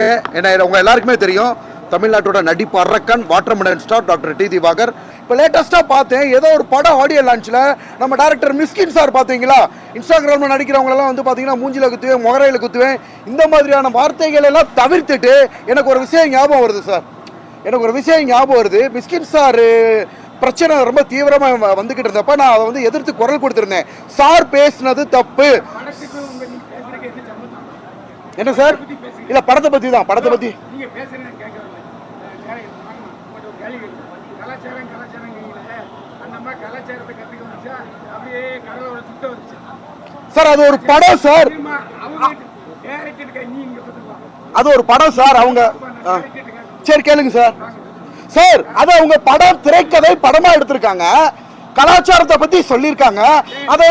ஏன்னா உங்க எல்லாருக்குமே தெரியும். தமிழ்நாட்டோட நடிப்பு அரக்கன் watermelon star doctor D Diwakar. இப்போ லேட்டஸ்ட்டாக பார்த்தேன் ஏதோ ஒரு படம் ஆடியோ லான்ச்சில் நம்ம டேரக்டர் மிஸ்கின் சார் பார்த்தீங்களா? இன்ஸ்டாகிராமில் நடிக்கிறவங்களெல்லாம் வந்து பார்த்தீங்கன்னா மூஞ்சில குத்துவேன் முகரையில் குத்துவேன். இந்த மாதிரியான வார்த்தைகள் எல்லாம் தவிர்த்துட்டு எனக்கு ஒரு விஷயம் ஞாபகம் வருது சார். எனக்கு ஒரு விஷயம் ஞாபகம் வருது. மிஸ்கின் சார் பிரச்சனை ரொம்ப தீவிரமாக வந்துக்கிட்டு இருந்தப்ப நான் அதை வந்து எதிர்த்து குரல் கொடுத்துருந்தேன். சார் பேசுனது தப்பு. என்ன சார்? இல்ல படத்தை பத்தி தான் படத்தை பத்தி. சார் அது ஒரு படம் சார். அது ஒரு படம் சார் அவங்க. சரி கேளுங்க சார். சார் அது அவங்க படம் திரைக்கதை படமா எடுத்திருக்காங்க. கலாச்சாரத்தை பத்தி சொல்லியிருக்காங்க. அதை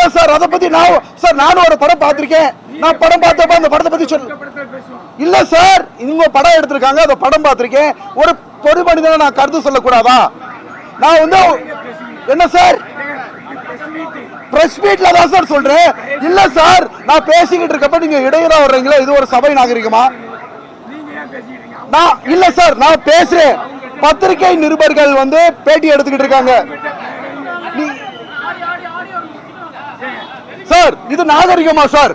ஏன் சார் அதை பத்தி நான் சார் நானும் ஒரு படம் பார்த்திருக்கேன். நான் படம் பார்த்தப்ப அந்த படத்தை பத்தி சொல் இல்ல சார் இவங்க படம் எடுத்திருக்காங்க. அந்த படம் பார்த்திருக்கேன். ஒரு பொது மனிதனை நான் கருத்து சொல்லக்கூடாதா? நான் வந்து என்ன சார் பிரஸ் மீட்ல தான் சார் சொல்றேன். இல்ல சார் நான் பேசிக்கிட்டு இருக்கப்ப நீங்க இடையூறா வர்றீங்களா? இது ஒரு சபை நாகரிகமா? நான் இல்ல சார் நான் பேசுறேன். பத்திரிகை நிருபர்கள் வந்து பேட்டி எடுத்துக்கிட்டு இருக்காங்க. சார் இது நாகரிகமா சார்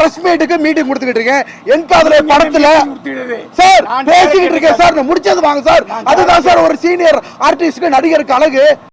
பிரஸ் மீட்டுக்கு மீட்டிங் கொடுத்துக்கிட்டு இருக்கேன். என் காதல படத்துல. சார் பேசிக்கிட்டு இருக்கேன் சார். முடிச்சது வாங்க சார். அதுதான் சார் ஒரு சீனியர் ஆர்டிஸ்ட்க்கு நடிகருக்கு அழகு.